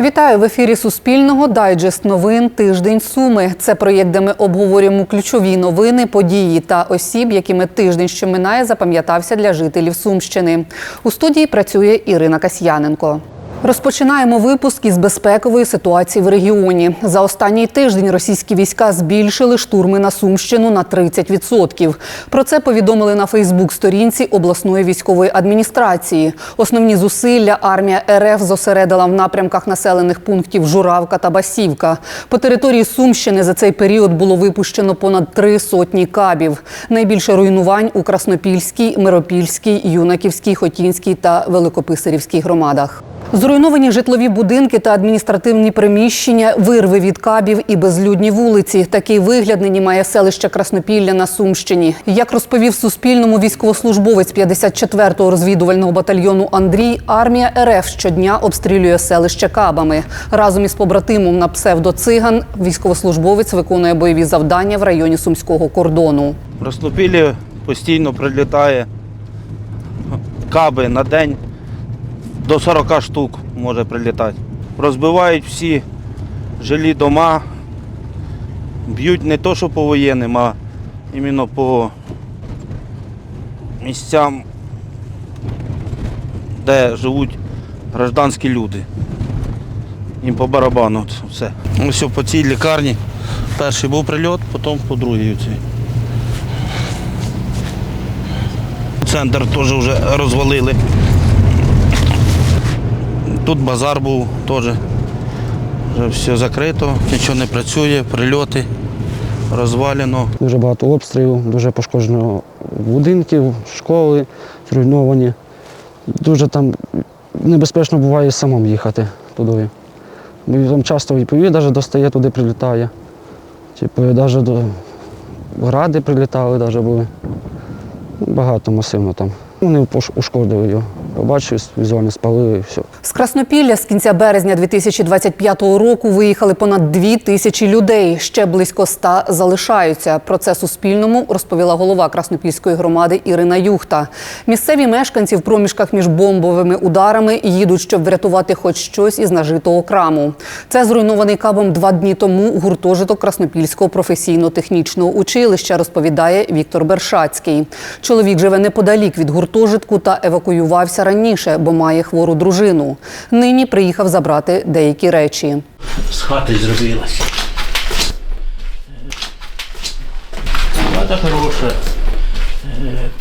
Вітаю в ефірі Суспільного. Дайджест новин Тиждень Суми. Це проєкт, де ми обговорюємо ключові новини, події та осіб, якими тиждень, що минає, запам'ятався для жителів Сумщини. У студії працює Ірина Касьяненко. Розпочинаємо випуск із безпекової ситуації в регіоні. За останній тиждень російські війська збільшили штурми на Сумщину на 30%. Про це повідомили на Фейсбук-сторінці обласної військової адміністрації. Основні зусилля армія РФ зосередила в напрямках населених пунктів Журавка та Басівка. По території Сумщини за цей період було випущено понад три сотні кабів. Найбільше руйнувань у Краснопільській, Миропільській, Юнаківській, Хотінській та Великописарівській громадах. Зруйновані житлові будинки та адміністративні приміщення, вирви від кабів і безлюдні вулиці. Такий вигляд нині має селище Краснопілля на Сумщині. Як розповів Суспільному військовослужбовець 54-го розвідувального батальйону Андрій, армія РФ щодня обстрілює селище кабами. Разом із побратимом на псевдоциган військовослужбовець виконує бойові завдання в районі сумського кордону. В Роснопілі постійно прилітає каби на день до 40 штук може прилітати. Розбивають всі жилі дома, б'ють не то, що по воєнним, а іменно по місцям, де живуть гражданські люди. Їм по барабану все. Ось по цій лікарні перший був прильот, потім по другій. оцій. Центр теж вже розвалили. Тут базар був теж. Вже все закрито, нічого не працює, прильоти, розвалено. Дуже багато обстрілів, дуже пошкоджено будинків, школи зруйновані. Дуже там небезпечно буває самому їхати туди. Бо Там часто і навіть достає, туди прилітає. Типу, навіть до гради прилітали, навіть були. Багато масивно там. Вони ушкодили його. Побачив, візуально спалили і все. З Краснопілля з кінця березня 2025 року виїхали понад дві тисячі людей. Ще близько ста залишаються. Про це Суспільному розповіла голова Краснопільської громади Ірина Юхта. Місцеві мешканці в проміжках між бомбовими ударами їдуть, щоб врятувати хоч щось із нажитого краму. Це зруйнований кабом два дні тому гуртожиток Краснопільського професійно-технічного училища, розповідає Віктор Бершацький. Чоловік живе неподалік від гуртожитку та евакуювався раніше, бо має хвору дружину. Нині приїхав забрати деякі речі. з хати зробилась. Хата хороша.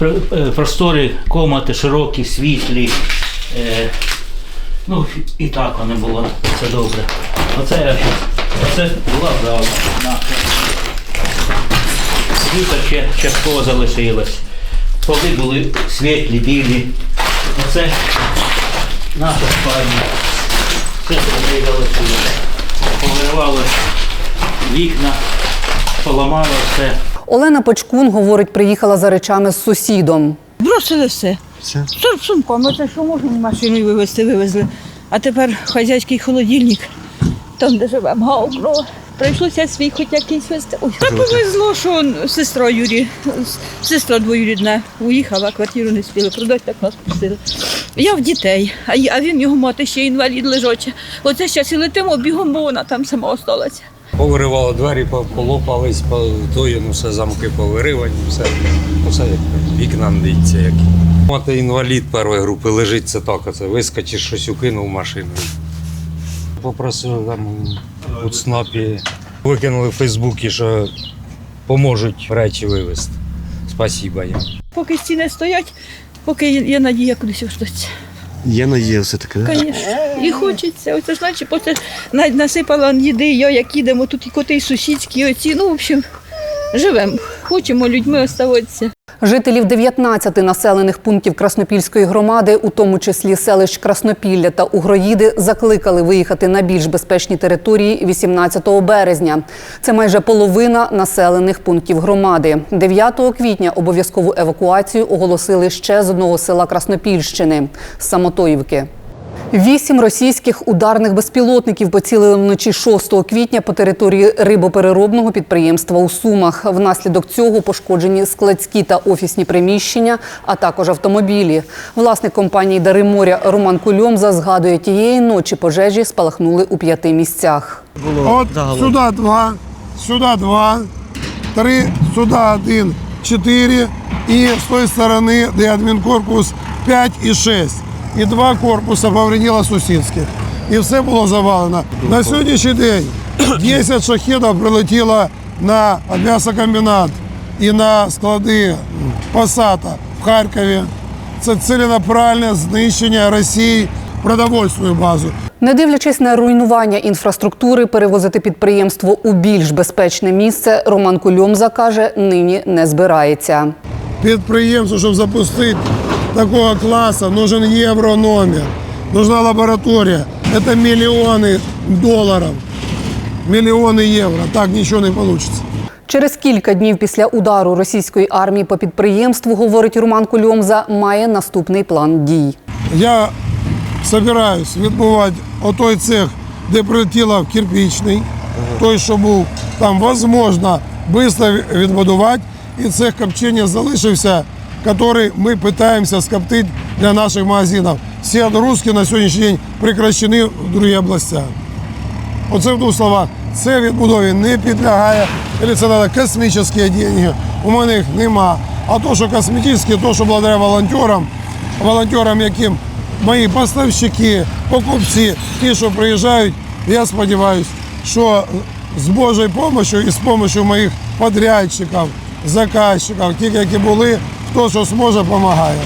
Е, е, Простори, комнати широкі, світлі. Е, Ну, і так воно було, це добре. Оце, оце була зала. Віта ще частково залишилась. Поли були світлі, білі. Оце наша спальня. Все туди залишилося. Повиривало вікна, поламало все. Олена Почкун говорить, приїхала за речами з сусідом. Бросили все. Все? Сумком, оце що можна машиною вивезти, вивезли. А тепер хазяйський холодильник, там, де живемо, гаубро. Прийшлося свій хоч якийсь вести. Ой, та повезло, що сестра Юрі, сестра двоюрідна уїхала, квартиру не спіли продати, так нас пустили. Я в дітей, а, він його мати ще інвалід лежача. Оце зараз і летимо бігом, бо вона там сама осталася. Повиривало двері, полопались, по тої, ну все замки повиривані, все. Ну, все як вікна дивіться які. Мати інвалід першої групи лежить, це так, оце вискочиш, щось укинув машину. Попросив там у ЦНАПі, викинули в Фейсбуці, що поможуть речі вивезти. Спасіба їм. Поки стіни стоять, поки є, надія кудись встатися. Є надія все-таки, да? Звісно. І хочеться. Оце значить, оце на- насипала їди, я як їдемо, тут і коти, і сусідські, оці. Ну, в общем, живемо. Хочемо людьми оставатися. Жителів 19 населених пунктів Краснопільської громади, у тому числі селищ Краснопілля та Угроїди, закликали виїхати на більш безпечні території 18 березня. Це майже половина населених пунктів громади. 9 квітня обов'язкову евакуацію оголосили ще з одного села Краснопільщини Самотоївки. Вісім російських ударних безпілотників поцілили вночі 6 квітня по території рибопереробного підприємства у Сумах. Внаслідок цього пошкоджені складські та офісні приміщення, а також автомобілі. Власник компанії Дари моря Роман Кульомза згадує, тієї ночі пожежі спалахнули у п'яти місцях. От сюди два, сюди два, три, сюди один, чотири. І з тої сторони, де адмінкорпус 5 і 6. І два корпуси повредило сусідських. І все було завалено. На сьогоднішній день 10 шахедів прилетіло на м'ясокомбінат і на склади Пасата в Харкові. Це ціленаправлене знищення Росії продовольственної бази. Не дивлячись на руйнування інфраструктури, перевозити підприємство у більш безпечне місце, Роман Кульомза каже, нині не збирається. підприємство, щоб запустити такого класу, нужен єврономер, нужна лабораторія. Це мільйони доларів, мільйони євро. Так нічого не вийде. Через кілька днів після удару російської армії по підприємству, говорить Роман Кульомза, має наступний план дій. Я збираюсь відбувати отой цех, де прилетіло в кирпичний, той, що був там, можливо, швидко відбудувати. І цех копчення залишився, який ми намагаємося скоптити для наших магазинів. Всі відгрузки на сьогоднішній день прекращені в інші області. Оце в двох словах. Це відбудові не підлягає, або це треба космічні гроші. У мене їх нема. А то, що космічні, то, що благодаря волонтерам, волонтерам, яким мої поставщики, покупці, ті, що приїжджають, я сподіваюся, що з Божою допомогою і з допомогою моїх подрядчиків, заказчиків, тих, які були, хто що зможе, допомагає.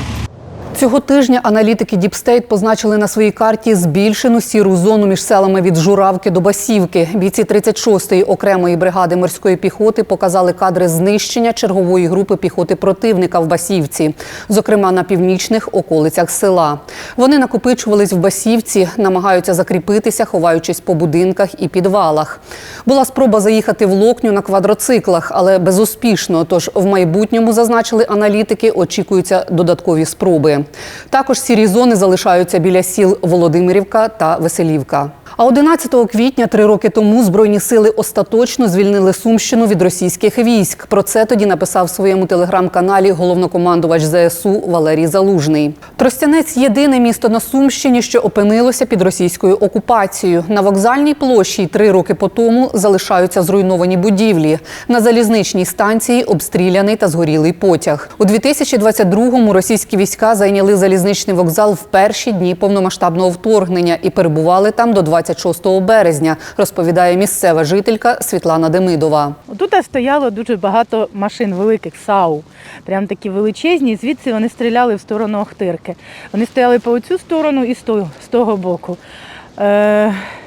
Цього тижня аналітики Діпстейт позначили на своїй карті збільшену сіру зону між селами від Журавки до Басівки. Бійці 36-ї окремої бригади морської піхоти показали кадри знищення чергової групи піхоти противника в Басівці, зокрема на північних околицях села. Вони накопичувались в Басівці, намагаються закріпитися, ховаючись по будинках і підвалах. Була спроба заїхати в Локню на квадроциклах, але безуспішно. Тож в майбутньому зазначили аналітики, очікуються додаткові спроби. Також сірі зони залишаються біля сіл Володимирівка та Веселівка. А 11 квітня, три роки тому, збройні сили остаточно звільнили Сумщину від російських військ. Про це тоді написав в своєму телеграм-каналі головнокомандувач ЗСУ Валерій Залужний. Тростянець єдине місто на Сумщині, що опинилося під російською окупацією. На вокзальній площі три роки по тому залишаються зруйновані будівлі. На залізничній станції обстріляний та згорілий потяг. У 2022-му російські війська зайняли залізничний вокзал в перші дні повномасштабного вторгнення і перебували там до 26 березня, розповідає місцева жителька Світлана Демидова. Тут стояло дуже багато машин великих САУ, прям такі величезні. Звідси вони стріляли в сторону Охтирки. Вони стояли по цю сторону і з того боку.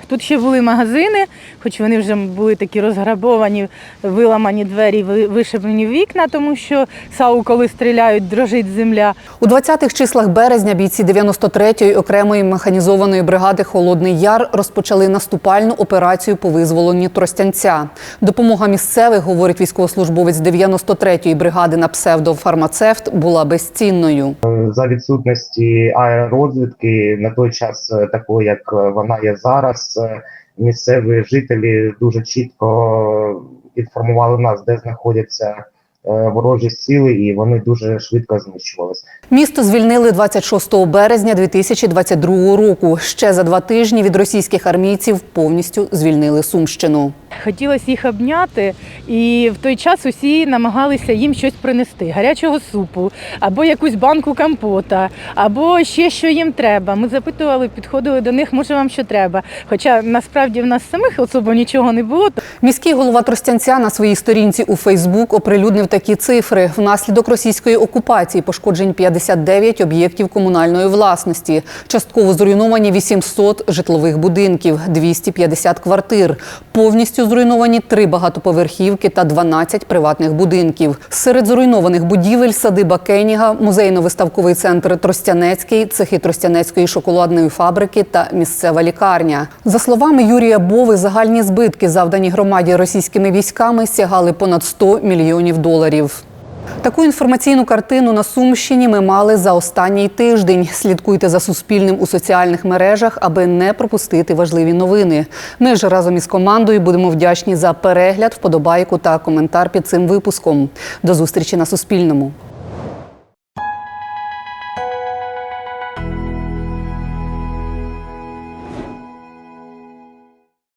Тут ще були магазини, хоч вони вже були такі розграбовані, виламані двері, ви- вишиблені вікна, тому що САУ, коли стріляють, дрожить земля. У 20-х числах березня бійці 93-ї окремої механізованої бригади Холодний Яр розпочали наступальну операцію по визволенню Тростянця. Допомога місцевих, говорить військовослужбовець 93-ї бригади на псевдофармацевт, була безцінною. за відсутності аеророзвідки на той час, е, такої як е, вона є зараз, е, місцеві жителі дуже чітко інформували нас, де знаходяться е, ворожі сили, і вони дуже швидко знищувалися. Місто звільнили 26 березня 2022 року. Ще за два тижні від російських армійців повністю звільнили Сумщину. Хотілося їх обняти, і в той час усі намагалися їм щось принести: гарячого супу, або якусь банку компота, або ще що їм треба. Ми запитували, підходили до них, може вам що треба. Хоча насправді в нас самих особо нічого не було. Міський голова Тростянця на своїй сторінці у Фейсбук оприлюднив такі цифри. Внаслідок російської окупації пошкоджень 59 об'єктів комунальної власності. Частково зруйновані 800 житлових будинків, 250 квартир. Повністю зруйновані три багатоповерхівки та 12 приватних будинків. Серед зруйнованих будівель садиба Кеніга, музейно-виставковий центр Тростянецький, цехи Тростянецької шоколадної фабрики та місцева лікарня. За словами Юрія Бови, загальні збитки, завдані громаді російськими військами, сягали понад 100 мільйонів доларів. Таку інформаційну картину на Сумщині ми мали за останній тиждень. Слідкуйте за Суспільним у соціальних мережах, аби не пропустити важливі новини. Ми ж разом із командою будемо вдячні за перегляд, вподобайку та коментар під цим випуском. До зустрічі на Суспільному.